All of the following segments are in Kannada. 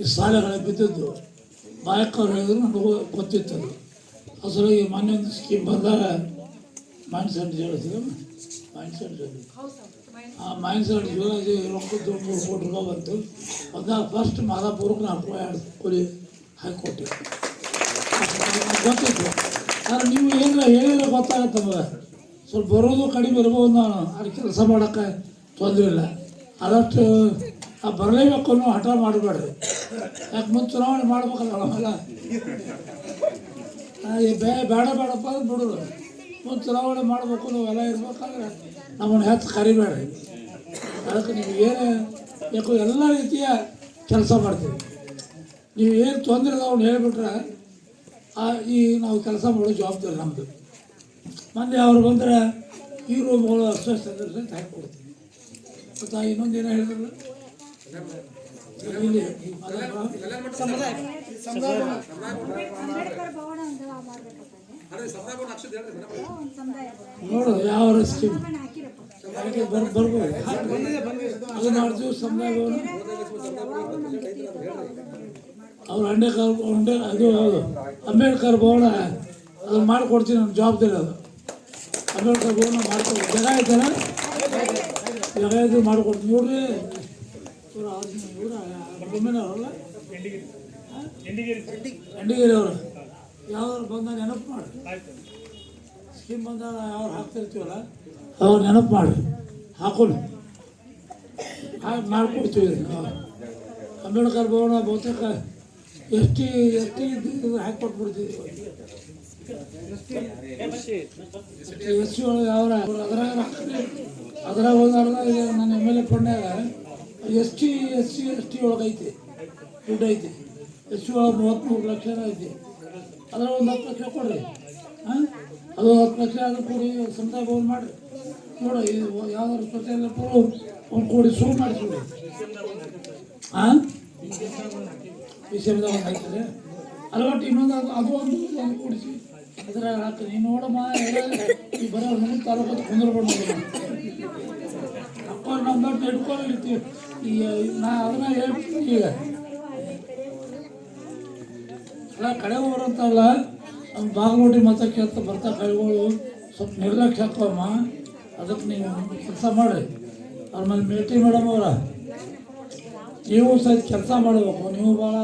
ಈ ಶಾಲೆಗಳ ಬಿದ್ದಿದ್ದು ಬಾಯಕ್ಕವ್ರು ಹೇಳಿದ್ರು ನಮಗೂ ಗೊತ್ತಿತ್ತು ಅದು. ಅಸಲಾಗಿ ಮೊನ್ನೆ ಒಂದು ಸ್ಕೀಮ್ ಬಂದಾಗ ಮೈಂಡ್ ಸೆಟ್ ಹೇಳ್ತೀವಿ ಮೈಂಡ್ ಸೆಟ್ ಆ ಮೈಂಡ್ ಸೆಟ್ ರೊಕ್ಕ ದುಡ್ಡು ಕೋಟಿ ರೂಪಾಯಿ ಬಂತು. ಅದಾಗ ಫಸ್ಟ್ ಮಾದಾಪುರಕ್ಕೆ ನಾಲ್ಕು ಎರಡು ಕೂಲಿ ಹಾಕಿಕೊಟ್ಟೆ ಗೊತ್ತಿತ್ತು. ಆದ್ರೆ ನೀವು ಏನಿಲ್ಲ ಹೇಳಿಲ್ಲ ಗೊತ್ತಾಗತ್ತೆ ಸ್ವಲ್ಪ ಬರೋದು ಕಡಿಮೆ ಇರ್ಬೋದು, ನಾನು ಅಲ್ಲಿ ಕೆಲಸ ಮಾಡೋಕ್ಕೆ ತೊಂದರೆ ಇಲ್ಲ. ಆದಷ್ಟು ಆ ಬರಲೇಬೇಕು ಅನ್ನೋ ಹಠ ಮಾಡಬೇಡ್ರಿ ಯಾಕೆ ಮುಂದೆ ಚುನಾವಣೆ ಮಾಡ್ಬೇಕಲ್ಲ ನಾವೆಲ್ಲ? ಬೇ, ಬೇಡ ಬೇಡಪ್ಪ ಅಂದ್ರೆ ಬಿಡೋದು. ಮುಂದೆ ಚುನಾವಣೆ ಮಾಡಬೇಕು ನಾವೆಲ್ಲ ಇರ್ಬೇಕಾದ್ರೆ ನಮ್ಮನ್ನು ಹೆಚ್ಚು ಕರಿಬೇಡ್ರಿ ಅದಕ್ಕೆ ನೀವು ಏನು ಬೇಕು ಎಲ್ಲ ರೀತಿಯ ಕೆಲಸ ಮಾಡ್ತೀವಿ ನೀವು ಏನು ತೊಂದರೆ ಅವ್ನು ಹೇಳಿಬಿಟ್ರೆ, ಆ, ಈ ನಾವು ಕೆಲಸ ಮಾಡೋ ಜವಾಬ್ದಾರಿ ನಮ್ಮದು ಮೊನ್ನೆ ಅವ್ರು ಬಂದರೆ ಈ ರೂಮ್ಗಳು ಸಂದರ್ಶನ ಅಂತ ಹಾಕಿಕೊಡ್ತೀವಿ ಮತ್ತು ಇನ್ನೊಂದು ಏನೋ ಹೇಳಿದ್ರಲ್ಲ ನೋಡು ಯಾವ ರಸ್ತೆ? ಹಾಗೆ ಬರ್ ಬರ್ಬೋದು. ಅದು ಸಮುದಾಯ ಅವ್ರ ನಮ್ಮ ಅಂಬೇಡ್ಕರ್ ಅಂಬೇ ಅದು ಹೌದು ಅಂಬೇಡ್ಕರ್ ಭವನ. ಅದನ್ನ ಮಾಡಿಕೊಡ್ತೀನಿ ನನ್ನ ಜವಾಬ್ದಾರಿ ಅದು. ಅಂಬೇಡ್ಕರ್ ಭವನ ಮಾಡ್ಕೊಡ್ತೀನಿ. ಜಾಗ ಐತಲ್ಲ? ಜಾಗ ಇದ್ದು ಮಾಡಿಕೊಡ್ತೀನಿ. ನೋಡ್ರಿ. ಅವರು ನೆನಪು ಮಾಡಿ ಸ್ಕೀಮ್ ಬಂದಾಗ ಹಾಕ್ತಿರ್ತೀವಲ್ಲ ಅವ್ರು ನೆನಪು ಮಾಡಿ ಹಾಕೊಂಡು ಹಾಕಿ ಮಾಡಿಕೊಡ್ತೀವಿ. ಅಂಬೇಡ್ಕರ್ ಭವನ ಬಹುತೇಕ ಎಷ್ಟು ಎಷ್ಟು ಹಾಕಿಕೊಟ್ಬಿಡ್ತೀವಿ ಎಸ್ ಒಳಗೆ ಯಾವ ಅದ್ರಾಗ ಅದ್ರಾಗ ಹೋದ್ರೆ ನನ್ನ M L A ಫಂಡ್ನಾಗ S T, S C, S T ಒಳಗೆ ಐತಿ. ದುಡ್ಡು ಐತಿ. ಎಸ್ ಸಿ ಒಳಗೆ ಮೂವತ್ತ್ಮೂರು ಲಕ್ಷ ಐತಿ. ಅದ್ರಾಗ ಒಂದು ಹತ್ತು ಲಕ್ಷ ಕೊಡ್ರಿ. ಹಾಂ? ಅದು ಹತ್ತು ಲಕ್ಷ ಅದು ಕೊಡಿ ಸಮುದಾಯ ಭವನ ಮಾಡಿರಿ. ನೋಡಿ ಇದು ಯಾವ್ದಾದ್ರು ಎಲ್ಲ ಪೂರ್ವ ಒಂದು ಕೋಟಿ ಶುರು ಮಾಡಿಸ್ಬಿಡಿ. ಹಾಂ? ವಿಷಯದಾಗ ಒಂದು ಐತದೆ ಅಲವಟ್ಟು ಇನ್ನೊಂದು ಅದು ಒಂದು ಒಂದು ಕೊಡಿಸಿ ಅದ್ರಾಗ ಹಾಕ್ತೀನಿ. ನೀನು ನೋಡಮ್ಮ ಈ ಬರೋ ನಮ್ಮ ತಾಲೂಕು ಕುಂದ್ರಬಾರ್ದು ಅಪ್ಪ ನಮ್ಮ ಹಿಡ್ಕೊಂಡು ಇರ್ತೀವಿ. ಈಗ ನಾ ಅದನ್ನ ಹೇಳ್ತೀನಿ ಈಗ. ಅಲ್ಲ, ಕಡೆ ಹೋಗ್ರಂತಲ್ಲ ನಮ್ಮ ಬಾಗಲೋಟಿ ಮತ ಕೇಳ್ತಾ ಬರ್ತಾ ಕೈಗಳು ಸ್ವಲ್ಪ ನಿರ್ಲಕ್ಷ್ಯ ಹಾಕಮ್ಮ ಅದಕ್ಕೆ ನೀವು ಕೆಲಸ ಮಾಡಿ. ಅವ್ರ ಮೇಲೆ ಭೇಟಿ ಮೇಡಮ್ ಅವರ. ನೀವು ಸಹಿತ ಕೆಲಸ ಮಾಡಬೇಕು. ನೀವು ಭಾಳ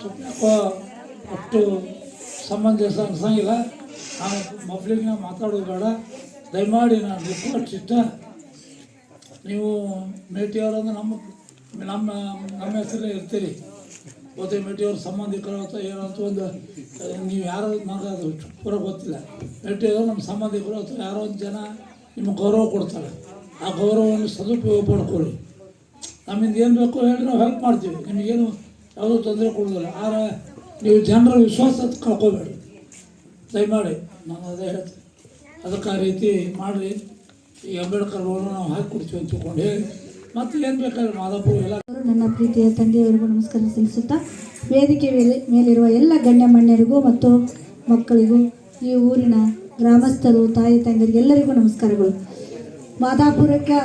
ಸ್ವಲ್ಪ ಅಷ್ಟು ಸಂಬಂಧಿಸ ಅನ್ಸಂಗಿಲ್ಲ ನಾನು ಮಬ್ಲಿಗೆ ಮಾತಾಡೋದು ಬೇಡ. ದಯಮಾಡಿ ನಾನು ರಿಕ್ವೆಸ್ಟ್ ಇಷ್ಟ ನೀವು ಮೇಟಿಯವ್ರಂದ್ರೆ ನಮ್ಮ ನಮ್ಮ ನಮ್ಮ ಹೆಸರೇ ಇರ್ತೀರಿ. ಮತ್ತೆ ಮೇಟಿಯವ್ರ ಸಂಬಂಧಿಕರು ಅಥವಾ ಏನೋ ಅಂತ ಒಂದು ನೀವು ಯಾರೋ ನನಗೆ ಅದು ಪೂರ ಗೊತ್ತಿಲ್ಲ. ಮೇಟಿಯವರು ನಮ್ಮ ಸಂಬಂಧಿಕರು ಅಥವಾ ಯಾರೋ ಒಂದು ಜನ ನಿಮ್ಗೆ ಗೌರವ ಕೊಡ್ತಾರೆ. ಆ ಗೌರವವನ್ನು ಸದುಪಯೋಗ ಪಡ್ಕೊಳ್ಳಿ. ನಮ್ಮಿಂದ ಏನು ಬೇಕೋ ಹೇಳಿ ನಾವು ಹೆಲ್ಪ್ ಮಾಡ್ತೀವಿ. ನಿಮಗೇನು ಯಾವುದೂ ತೊಂದರೆ ಕೊಡೋದಿಲ್ಲ ಆದರೆ ನೀವು ಜನರ ವಿಶ್ವಾಸ ಕಳ್ಕೊಬೇಡಿ. ದಯಮಾಡಿ ನಾನು ಅದೇ ಹೇಳ್ತೀನಿ. ಅದಕ್ಕೆ ಆ ರೀತಿ ಮಾಡಿ ಈ ಅಂಬೇಡ್ಕರ್ ಅವರು ನಾವು ಹಾಕಿ ಕೊಡ್ತೀವಿ ಅಂತ ತಿಳ್ಕೊಂಡು ಮತ್ತೆ ಏನು ಬೇಕಾದ್ರೆ ಮಾದಾಪುರ ಎಲ್ಲ ನನ್ನ ಪ್ರೀತಿಯ ತಂದೆಯವರಿಗೂ ನಮಸ್ಕಾರ ಸಲ್ಲಿಸುತ್ತಾ, ವೇದಿಕೆ ಮೇಲೆ, ಮೇಲಿರುವ ಎಲ್ಲ ಗಣ್ಯ ಮಣ್ಯರಿಗೂ ಮತ್ತು ಮಕ್ಕಳಿಗೂ ಈ ಊರಿನ ಗ್ರಾಮಸ್ಥರು, ತಾಯಿ ತಂದರಿಗೆ ಎಲ್ಲರಿಗೂ ನಮಸ್ಕಾರಗಳು. ಮಾದಾಪುರಕ್ಕೆ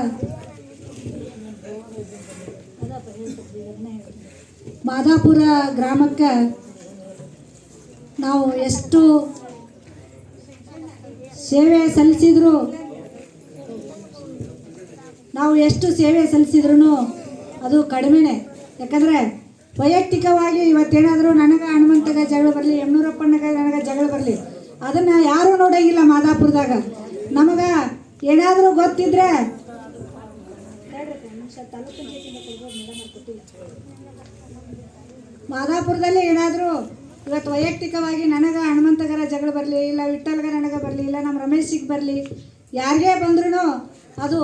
ಮಾದಾಪುರ ಗ್ರಾಮಕ್ಕೆ ನಾವು ಎಷ್ಟು ಸೇವೆ ಸಲ್ಲಿಸಿದ್ರು. ನಾವು ಎಷ್ಟು ಸೇವೆ ಸಲ್ಲಿಸಿದ್ರು ಅದು ಕಡಿಮೆನೆ. ಯಾಕಂದರೆ ವೈಯಕ್ತಿಕವಾಗಿ ಇವತ್ತೇನಾದರೂ ನನಗೆ ಹನುಮಂತಗ ಜಗಳ ಬರಲಿ ಯಮನೂರಪ್ಪಣ್ಣಗ ನನಗೆ ಜಗಳ ಬರಲಿ, ಅದನ್ನು ಯಾರೂ ನೋಡೋಂಗಿಲ್ಲ ಮಾದಾಪುರದಾಗ. ನಮಗೆ ಏನಾದರೂ ಗೊತ್ತಿದ್ರೆ ಮಾದಾಪುರದಲ್ಲಿ ಏನಾದರೂ ಇವತ್ತು ವೈಯಕ್ತಿಕವಾಗಿ ನನಗೆ ಹನುಮಂತಗರ ಜಗಳ ಬರಲಿ, ಇಲ್ಲ ವಿಠಲ್ಗ ನನಗೆ ಬರಲಿ, ಇಲ್ಲ ನಮ್ಮ ರಮೇಶಿಗೆ ಬರಲಿ, ಯಾರಿಗೇ ಬಂದ್ರೂ ಅದು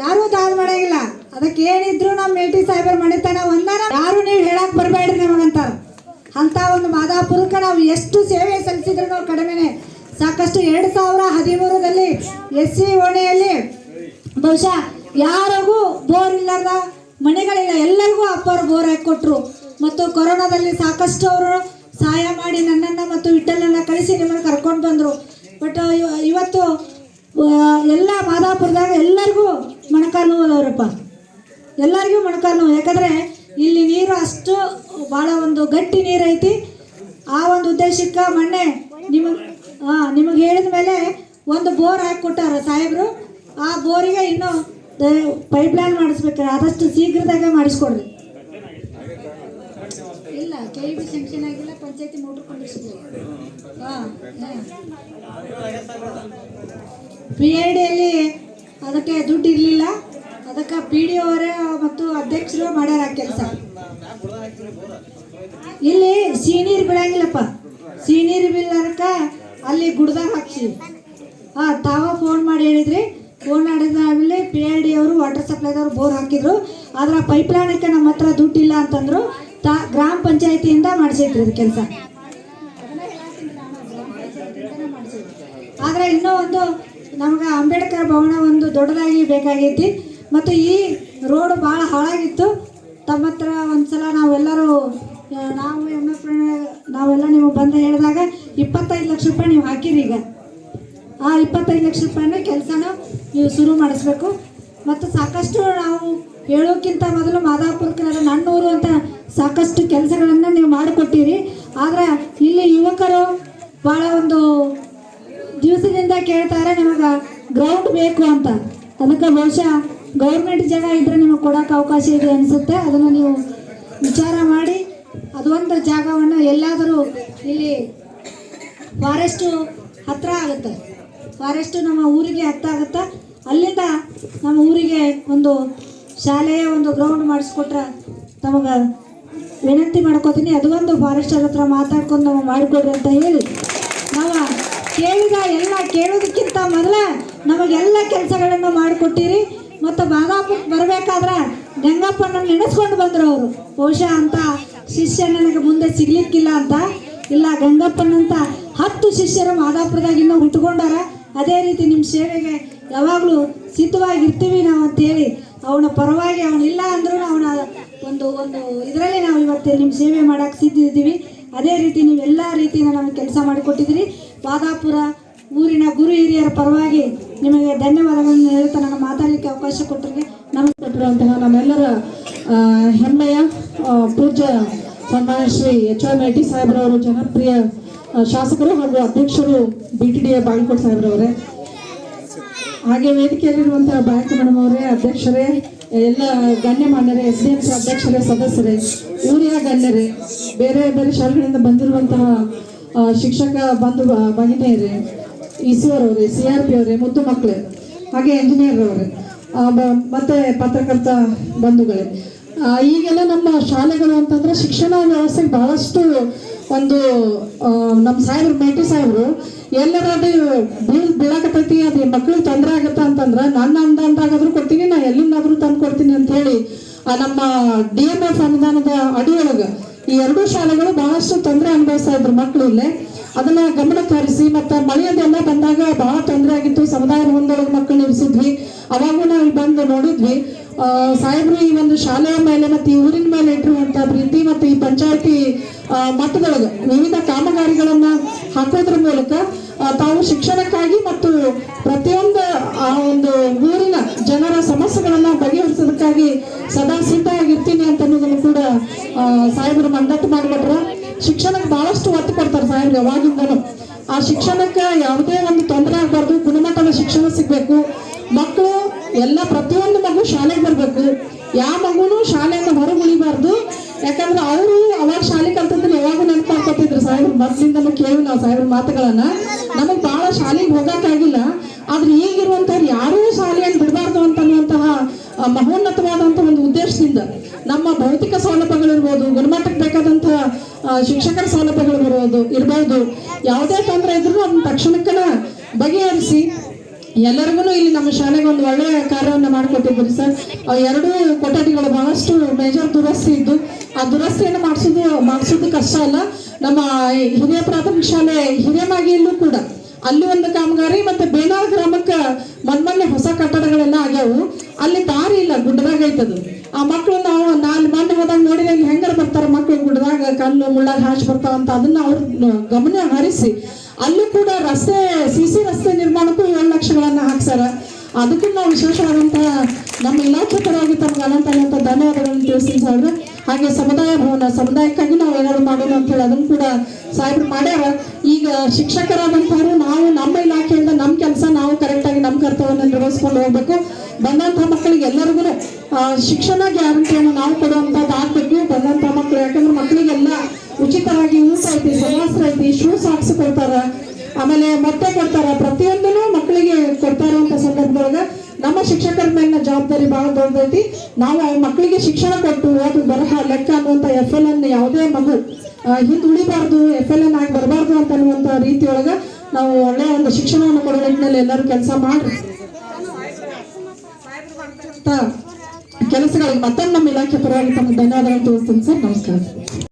ಯಾರೂ ದಾದ ಮಾಡಂಗಿಲ್ಲ. ಅದಕ್ಕೆ ಏನಿದ್ರು ನಮ್ಮ ಮೇಟಿ ಸಾಹೇಬರ್ ಮನೆತನ ಒಂದಾರ ಯಾರು ನೀವು ಹೇಳಕ್ ಬರಬೇಡ್ರಿ ನಮಗಂತಾರ. ಅಂತ ಒಂದು ಮಾದಾಪುರಕ್ಕೆ ನಾವು ಎಷ್ಟು ಸೇವೆ ಸಲ್ಲಿಸಿದ್ರು ನಾವು ಕಡಿಮೆನೆ. ಸಾಕಷ್ಟು ಎರಡು ಸಾವಿರ ಹದಿಮೂರರಲ್ಲಿ ಎಸ್ ಸಿ ಓಣೆಯಲ್ಲಿ ಬಹುಶಃ ಯಾರಿಗೂ ಬೋರ್ ಇಲ್ಲದ ಮನೆಗಳಿಲ್ಲ. ಎಲ್ಲರಿಗೂ ಅಪ್ಪರು ಬೋರ್ ಹಾಕಿಕೊಟ್ರು ಮತ್ತು ಕೊರೋನಾದಲ್ಲಿ ಸಾಕಷ್ಟು ಅವರು ಸಹಾಯ ಮಾಡಿ ನನ್ನನ್ನು ಮತ್ತು ಇಟ್ಟಲನ್ನ ಕಳಿಸಿ ನಿಮ್ಮನ್ನು ಕರ್ಕೊಂಡು ಬಂದರು. ಬಟ್ ಇವತ್ತು ಎಲ್ಲ ಮಾದಾಪುರದಾಗ ಎಲ್ಲರಿಗೂ ಮೊಣಕಾಲು ನೋವು ಅದಾವ್ರಪ್ಪ. ಎಲ್ಲರಿಗೂ ಮೊಣಕಾಲು ನೋವು. ಯಾಕಂದರೆ ಇಲ್ಲಿ ನೀರು ಅಷ್ಟು ಭಾಳ ಒಂದು ಗಟ್ಟಿ ನೀರೈತಿ. ಆ ಒಂದು ಉದ್ದೇಶಕ್ಕೆ ಮೊನ್ನೆ ನಿಮಗೆ ಹಾಂ ನಿಮಗೆ ಹೇಳಿದ ಮೇಲೆ ಒಂದು ಬೋರ್ ಹಾಕಿ ಕೊಟ್ಟಾರ ಸಾಹೇಬರು. ಆ ಬೋರಿಗೆ ಇನ್ನೂ ಪೈಪ್ ಲೈನ್ ಮಾಡಿಸ್ಬೇಕು ಆದಷ್ಟು ಶೀಘ್ರದಾಗ ಮಾಡಿಸ್ಕೊಡ್ರಿ. ಇಲ್ಲ ಕೆ ಬಿ ಸೆಂಕ್ಷನ್ ಆಗಿಲ್ಲ, ಪಂಚಾಯತಿ ಮೋಟ್ರ್ ಹಾಂ ಹಾಂ. ಪಿ ಐ ಡಿಯಲ್ಲಿ ಅದಕ್ಕೆ ದುಡ್ಡು ಇರಲಿಲ್ಲ. ಅದಕ್ಕೆ ಪಿ ಡಿ ಅವರೇ ಮತ್ತು ಅಧ್ಯಕ್ಷರು ಮಾಡ್ಯಾರ ಕೆಲಸ. ಇಲ್ಲಿ ಸೀನೀರು ಬಿಡಂಗಿಲ್ಲಪ್ಪ ಸೀನೀರು ಬಿಲ್ಲರ್ಕ ಅಲ್ಲಿ ಗುಡ್ದಾಗ ಹಾಕ್ಸಿ. ಹಾಂ ತಾವ ಫೋನ್ ಮಾಡಿ ಹೇಳಿದ್ರಿ. ಫೋನ್ ಮಾಡಿದಾಗಲೇ ಪಿ ಐ ಡಿ ಅವರು ವಾಟರ್ ಸಪ್ಲೈದವ್ರು ಬೋರ್ ಹಾಕಿದ್ರು. ಆದ್ರೆ ಪೈಪ್ ಲೈನಕ್ಕೆ ನಮ್ಮ ಹತ್ರ ದುಡ್ಡಿಲ್ಲ ಅಂತಂದ್ರು ತಾ, ಗ್ರಾಮ ಪಂಚಾಯತಿಯಿಂದ ಮಾಡಿಸೈತ್ರಿ ಇದು ಕೆಲಸ. ಆದ್ರೆ ಇನ್ನೂ ಒಂದು ನಮ್ಗೆ ಅಂಬೇಡ್ಕರ್ ಭವನ ಒಂದು ದೊಡ್ಡದಾಗಿ ಬೇಕಾಗೈತಿ ಮತ್ತು ಈ ರೋಡ್ ಭಾಳ ಹಾಳಾಗಿತ್ತು. ತಮ್ಮ ಹತ್ರ ಒಂದ್ಸಲ ನಾವೆಲ್ಲರೂ ನಾವು ನಾವು ಎಫ್ ನಾವೆಲ್ಲ ನೀವು ಬಂದು ಹೇಳಿದಾಗ ಇಪ್ಪತ್ತೈದು ಲಕ್ಷ ರೂಪಾಯಿ ನೀವು ಹಾಕಿರಿ ಈಗ. ಆ ಇಪ್ಪತ್ತೈದು ಲಕ್ಷ ರೂಪಾಯಿನ ಕೆಲಸನ ನೀವು ಶುರು ಮಾಡಿಸ್ಬೇಕು. ಮತ್ತು ಸಾಕಷ್ಟು ನಾವು ಹೇಳೋಕ್ಕಿಂತ ಮೊದಲು ಮಾದಾಪುರಕ್ಕೆ ನನ್ನ ನನ್ನೂರು ಅಂತ ಸಾಕಷ್ಟು ಕೆಲಸಗಳನ್ನು ನೀವು ಮಾಡಿಕೊಟ್ಟಿರಿ. ಆದರೆ ಇಲ್ಲಿ ಯುವಕರು ಭಾಳ ಒಂದು ದಿವಸದಿಂದ ಕೇಳ್ತಾರೆ, ನಿಮಗೆ ಗ್ರೌಂಡ್ ಬೇಕು ಅಂತ. ಅದಕ್ಕೆ ಬಹುಶಃ ಗೌರ್ಮೆಂಟ್ ಜಾಗ ಇದ್ರೆ ನಿಮಗೆ ಕೊಡೋಕೆ ಅವಕಾಶ ಇದೆ ಅನಿಸುತ್ತೆ. ಅದನ್ನು ನೀವು ವಿಚಾರ ಮಾಡಿ ಅದೊಂದು ಜಾಗವನ್ನು ಎಲ್ಲಾದರೂ ಇಲ್ಲಿ ಫಾರೆಸ್ಟು ಹತ್ರ ಆಗುತ್ತೆ. ಫಾರೆಸ್ಟು ನಮ್ಮ ಊರಿಗೆ ಹತ್ತ ಆಗುತ್ತೆ. ಅಲ್ಲಿಂದ ನಮ್ಮ ಊರಿಗೆ ಒಂದು ಶಾಲೆಯ ಒಂದು ಗ್ರೌಂಡ್ ಮಾಡಿಸ್ಕೊಟ್ರೆ ನಮಗೆ ವಿನಂತಿ ಮಾಡ್ಕೋತೀನಿ. ಅದು ಒಂದು ಫಾರೆಸ್ಟರ್ ಹತ್ರ ಮಾತಾಡ್ಕೊಂಡು ನಾವು ಮಾಡಿಕೊಡ್ರಿ ಅಂತ ಹೇಳಿ. ಕೇಳಿದ ಎಲ್ಲ ಕೇಳೋದಕ್ಕಿಂತ ಮೊದಲ ನಮಗೆಲ್ಲ ಕೆಲಸಗಳನ್ನು ಮಾಡಿಕೊಟ್ಟಿರಿ. ಮತ್ತು ಬಾದಾಪುರಕ್ಕೆ ಬರಬೇಕಾದ್ರೆ ಗಂಗಪ್ಪನ ನೆನೆಸ್ಕೊಂಡು ಬಂದರು ಅವರು. ಬಹುಶಃ ಅಂತ ಶಿಷ್ಯ ನನಗೆ ಮುಂದೆ ಸಿಗ್ಲಿಕ್ಕಿಲ್ಲ ಅಂತ. ಇಲ್ಲ, ಗಂಗಪ್ಪನಂತ ಹತ್ತು ಶಿಷ್ಯರು ಮಾದಾಪುರದಾಗ ಇನ್ನೂ ಹುಟ್ಕೊಂಡಾರ. ಅದೇ ರೀತಿ ನಿಮ್ಮ ಸೇವೆಗೆ ಯಾವಾಗಲೂ ಸಿದ್ಧವಾಗಿರ್ತೀವಿ ನಾವು ಅಂತೇಳಿ. ಅವನ ಪರವಾಗಿ ಅವನಿಲ್ಲ ಅಂದ್ರೂ ಅವನ ಒಂದು ಒಂದು ಇದರಲ್ಲಿ ನಾವು ಇವತ್ತು ನಿಮ್ಮ ಸೇವೆ ಮಾಡೋಕ್ಕೆ ಸಿದ್ಧಿದ್ದೀವಿ ಅದೇ ರೀತಿ ನೀವೆಲ್ಲ ರೀತಿಯಿಂದ ನಮಗೆ ಕೆಲಸ ಮಾಡಿಕೊಟ್ಟಿದ್ದೀರಿ. ವಾದಾಪುರ ಊರಿನ ಗುರು ಹಿರಿಯರ ಪರವಾಗಿ ನಿಮಗೆ ಧನ್ಯವಾದಗಳನ್ನು ಹೇಳ್ತಾ ನನಗೆ ಮಾತಾಡಲಿಕ್ಕೆ ಅವಕಾಶ ಕೊಟ್ಟರಿಗೆ ನಮಸ್ಕೊಟ್ಟಿರುವಂತಹ ನಮ್ಮೆಲ್ಲರ ಹೆಮ್ಮೆಯ ಪೂಜ್ಯ ಸನ್ಮಾನ್ಯ Shri H M I T ಸಾಹೇಬ್ರವರು, ಜನಪ್ರಿಯ ಶಾಸಕರು ಹಾಗೂ ಅಧ್ಯಕ್ಷರು B T D A Bagalkote ಸಾಹೇಬ್ರವರೇ. ಹಾಗೆ ವೇದಿಕೆಯಲ್ಲಿರುವಂತಹ ಬ್ಯಾಂಕ್ ಮೇಡಮ್ ಅವರೇ, ಅಧ್ಯಕ್ಷರೇ, ಎಲ್ಲ ಗಣ್ಯಮಾನ್ಯರೇ ಎಸ್ ಡಿ ಎಂ ಸಿ ಅಧ್ಯಕ್ಷರೇ, ಸದಸ್ಯರೇ, ಊರಿನ ಗಣ್ಯರೇ, ಬೇರೆ ಬೇರೆ ಶಾಲೆಗಳಿಂದ ಬಂದಿರುವಂತಹ ಶಿಕ್ಷಕ ಬಂಧು ಭಗಿನಿಯರೇ ಇ ಸಿ ಅವರವರೇ ಸಿ ಆರ್ ಪಿ ಅವರೇ ಮುದ್ದು ಮಕ್ಕಳೇ ಹಾಗೆ ಇಂಜಿನಿಯರ್ ಅವರೇ ಮತ್ತೆ ಪತ್ರಕರ್ತ ಬಂಧುಗಳೇ. ಈಗೆಲ್ಲ ನಮ್ಮ ಶಾಲೆಗಳು ಅಂತಂದ್ರೆ ಶಿಕ್ಷಣ ವ್ಯವಸ್ಥೆಗೆ ಬಹಳಷ್ಟು ಒಂದು ನಮ್ಮ ಸಾಹೇಬ್ರು, ಮೇಟಿ ಸಾಹೇಬ್ರು ಎಲ್ಲರ ಅದು ಬೀಳ್ ಬೀಳಾಕತೈತಿ ಅದು ಮಕ್ಳಿಗೆ ತೊಂದರೆ ಆಗತ್ತ ಅಂತಂದ್ರೆ ನನ್ನ ಅನುದಾನದಾಗಾದ್ರೂ ಕೊಡ್ತೀನಿ, ನಾ ಎಲ್ಲಿಂದಾದ್ರೂ ತಂದು ಕೊಡ್ತೀನಿ ಅಂತ ಹೇಳಿ ನಮ್ಮ ಡಿ ಎಂ ಎಫ್ ಅನುದಾನದ ಅಡಿಯೊಳಗೆ ಈ ಎರಡೂ ಶಾಲೆಗಳು ಬಹಳಷ್ಟು ತೊಂದರೆ ಅನುಭವಿಸ್ತಾ ಇದ್ರು ಮಕ್ಕಳು ಇಲ್ಲೇ. ಅದನ್ನ ಗಮನಕ್ಕೆ ಮತ್ತೆ ಮಳೆಯದೆಲ್ಲ ಬಂದಾಗ ಬಹಳ ತೊಂದರೆ ಆಗಿತ್ತು. ಸಮುದಾಯ ಹೊಂದೊಳಗೆ ಮಕ್ಕಳು ಇರಿಸಿದ್ವಿ ಅವಾಗೂ ನಾವು ಬಂದು ನೋಡಿದ್ವಿ. ಸಾಹೇಬ್ರು, ಈ ಒಂದು ಶಾಲೆಯ ಮೇಲೆ ಮತ್ತೆ ಈ ಊರಿನ ಮೇಲೆ ಇಟ್ಟಿರುವಂತ ಪ್ರೀತಿ ಮತ್ತೆ ಈ ಪಂಚಾಯತಿ ಮಟ್ಟದೊಳಗೆ ವಿವಿಧ ಕಾಮಗಾರಿಗಳನ್ನ ಹಾಕೋದ್ರ ಮೂಲಕ ತಾವು ಶಿಕ್ಷಣಕ್ಕಾಗಿ ಮತ್ತು ಪ್ರತಿಯೊಂದು ಆ ಒಂದು ಊರಿನ ಜನರ ಸಮಸ್ಯೆಗಳನ್ನ ಬಗೆಹರಿಸೋದಕ್ಕಾಗಿ ಸದಾ ಸಿದ್ಧವಾಗಿರ್ತೀನಿ ಅಂತ ಅನ್ನೋದನ್ನು ಕೂಡ ಸಾಹೇಬರು ಮಂಡತ್ತು ಮಾಡಿಬಿಟ್ರ ಶಿಕ್ಷಣಕ್ಕೆ ಬಹಳಷ್ಟು ಒತ್ತು ಕೊಡ್ತಾರೆ ಸಾಹೇಬ್ರು ಯಾವಾಗಿಂದನು. ಆ ಶಿಕ್ಷಣಕ್ಕೆ ಯಾವುದೇ ಒಂದು ತೊಂದರೆ ಆಗಬಾರ್ದು, ಗುಣಮಟ್ಟದ ಶಿಕ್ಷಣ ಸಿಗಬೇಕು. ಮಕ್ಕಳು ಎಲ್ಲ ಪ್ರತಿಯೊಂದು ಮಗು ಶಾಲೆಗೆ ಬರಬೇಕು. ಯಾವ ಮಗುನು ಶಾಲೆಯಿಂದ ಹೊರಗೆ ಉಳಿಬಾರ್ದು. ಯಾಕಂದ್ರೆ ಅವರು ಅವಾಗ ಶಾಲೆ ಕಲ್ತದ್ದನ್ನು ಯಾವಾಗ ನೆನಪು ಮಾಡ್ಕೊತಿದ್ರು ಸಾಹೇಬ್ರು. ಮೊದ್ಲಿಂದನೂ ಕೇಳಿ ನಾವು ಸಾಹೇಬ್ರ ಮಾತುಗಳನ್ನ. ನಮಗ್ ಬಹಳ ಶಾಲೆಗೆ ಹೋಗಕ್ಕಾಗಿಲ್ಲ ಆದ್ರೆ ಈಗಿರುವಂತವ್ರು ಯಾರೂ ಶಾಲೆಯನ್ನು ಬಿಡಬಾರ್ದು ಅಂತ ಅನ್ನುವಂತಹ ಒಂದು ಉದ್ದೇಶದಿಂದ ನಮ್ಮ ಭೌತಿಕ ಸೌಲಭ್ಯಗಳಿರ್ಬೋದು ಗುಣಮಟ್ಟಕ್ಕೆ ಬೇಕಾದಂತಹ ಶಿಕ್ಷಕರ ಸೌಲಭ್ಯಗಳು ಬರೋದು ಇರ್ಬೋದು, ಯಾವುದೇ ತೊಂದರೆ ಇದ್ರೂ ಅದನ್ನ ತಕ್ಷಣಕ್ಕನ ಬಗೆಹರಿಸಿ, ಎಲ್ಲರಿಗೂ ಇಲ್ಲಿ ನಮ್ಮ ಶಾಲೆಗೆ ಒಂದು ಒಳ್ಳೆಯ ಕಾರ್ಯವನ್ನು ಮಾಡಿಕೊಟ್ಟಿದ್ದೀರಿ ಸರ್. ಎರಡೂ ಕೊಠಡಿಗಳು ಬಹಳಷ್ಟು ಮೇಜರ್ ದುರಸ್ತಿ ಇದ್ದು, ಆ ದುರಸ್ತಿಯನ್ನು ಮಾಡಿಸೋದು ಮಾಡಿಸೋದು ಕಷ್ಟ ಅಲ್ಲ. ನಮ್ಮ ಹಿರಿಯ ಪ್ರಾಥಮಿಕ ಶಾಲೆ ಹಿರೇಮಾಗಿಯಲ್ಲೂ ಕೂಡ ಅಲ್ಲಿ ಒಂದು ಕಾಮಗಾರಿ ಮತ್ತೆ ಬೇನಾಳ ಗ್ರಾಮಕ್ಕೆ ಮೊನ್ನೆ ಹೊಸ ಕಟ್ಟಡಗಳೆಲ್ಲ ಆಗ್ಯಾವು. ಅಲ್ಲಿ ದಾರಿ ಇಲ್ಲ, ಗುಡ್ಡದಾಗ ಐತದು. ಆ ಮಕ್ಕಳು ನಾವು ನಾಲ್ ಮೊನ್ನೆ ಹೋದಾಗ ನೋಡಿದಾಗ ಹೆಂಗಾರ ಬರ್ತಾರ ಮಕ್ಕಳು ಗುಡ್ಡದಾಗ, ಕಲ್ಲು, ಮುಳ್ಳಾಗ ಹಾಶ್ ಬರ್ತಾವ ಅಂತ ಅದನ್ನ ಅವ್ರ ಗಮನ ಹರಿಸಿ. ಅಲ್ಲೂ ಕೂಡ ರಸ್ತೆ, ಸಿ ಸಿ ರಸ್ತೆ ನಿರ್ಮಾಣಕ್ಕೂ ಏಳು ಲಕ್ಷಗಳನ್ನ ಹಾಕ್ಸಾರ ಅದಕ್ಕೂ ನಾವು ವಿಶೇಷವಾದಂತಹ ನಮ್ಮ ಇಲಾಖೆ ಪರವಾಗಿ ತಮ್ಗೆ ಅನಂತ ಅನಂತ ಧನ್ಯವಾದಗಳನ್ನು ತಿಳಿಸ್ತೀನಿ ಸಾಹೇಬ್ರೆ ಹಾಗೆ ಸಮುದಾಯ ಭವನ ಸಮುದಾಯಕ್ಕಾಗಿ ನಾವು ಏನಾದ್ರು ಮಾಡೋಣ ಅಂತ ಹೇಳಿ ಅದನ್ನು ಕೂಡ ಸಾಹೇಬ್ರು ಮಾಡ್ಯಾರ. ಈಗ ಶಿಕ್ಷಕರಾದಂಥವ್ರು ನಾವು ನಮ್ಮ ಇಲಾಖೆಯಿಂದ ನಮ್ಮ ಕೆಲಸ ನಾವು ಕರೆಕ್ಟಾಗಿ ನಮ್ಮ ಕರ್ತವ್ಯವನ್ನು ನಿರ್ವಹಿಸ್ಕೊಂಡು ಹೋಗ್ಬೇಕು. ಬಂದಂಥ ಮಕ್ಕಳಿಗೆ ಎಲ್ಲರಿಗೂ ಶಿಕ್ಷಣ ಗ್ಯಾರಂಟಿಯನ್ನು ನಾವು ಕೊಡುವಂಥದ್ದು ಆಗ್ಬೇಕು. ಬಂದಂಥ ಮಕ್ಕಳು ಯಾಕಂದ್ರೆ ಮಕ್ಕಳಿಗೆಲ್ಲ ಉಚಿತವಾಗಿ ಊಟ ಐತಿ ಸಮವಸ್ತ್ರ ಐತಿ ಶೂಸ್ ಹಾಕ್ಸಿಕೊಳ್ತಾರ ಆಮೇಲೆ ಮೊಟ್ಟೆ ಕೊಡ್ತಾರ. ಪ್ರತಿಯೊಂದನ್ನು ಮಕ್ಕಳಿಗೆ ಕೊಡ್ತಾ ಇರುವಂತ ಸಂದರ್ಭದೊಳಗ ನಮ್ಮ ಶಿಕ್ಷಕರ ಮೇಲಿನ ಜವಾಬ್ದಾರಿ ಬಹಳ ದೊಡ್ಡದೈತಿ. ನಾವು ಮಕ್ಕಳಿಗೆ ಶಿಕ್ಷಣ ಕೊಟ್ಟು ಓದು, ಬರಹ, ಲೆಕ್ಕ ಅನ್ನುವಂಥ ಎಫ್ ಎಲ್ ಅನ್ನು ಯಾವುದೇ ಮಗು ಹಿಂದೆ ಉಳಿಬಾರ್ದು ಎಫ್ ಎಲ್ ಎನ್ ಆಗಿ ಬರಬಾರ್ದು ಅಂತ ಅನ್ನುವಂಥ ರೀತಿಯೊಳಗ ನಾವು ಒಳ್ಳೆಯ ಒಂದು ಶಿಕ್ಷಣವನ್ನು ಕೊಡೋ ನಿಟ್ಟಿನಲ್ಲಿ ಎಲ್ಲರೂ ಕೆಲಸ ಮಾಡ್ರಿ. ಕೆಲಸಗಳಿಗೆ ಮತ್ತೊಮ್ಮೆ ನಮ್ಮ ಇಲಾಖೆ ಪರವಾಗಿ ತಮ್ಮ ಧನ್ಯವಾದಗಳು ತೋರಿಸ್ತೀನಿ ಸರ್. ನಮಸ್ಕಾರ.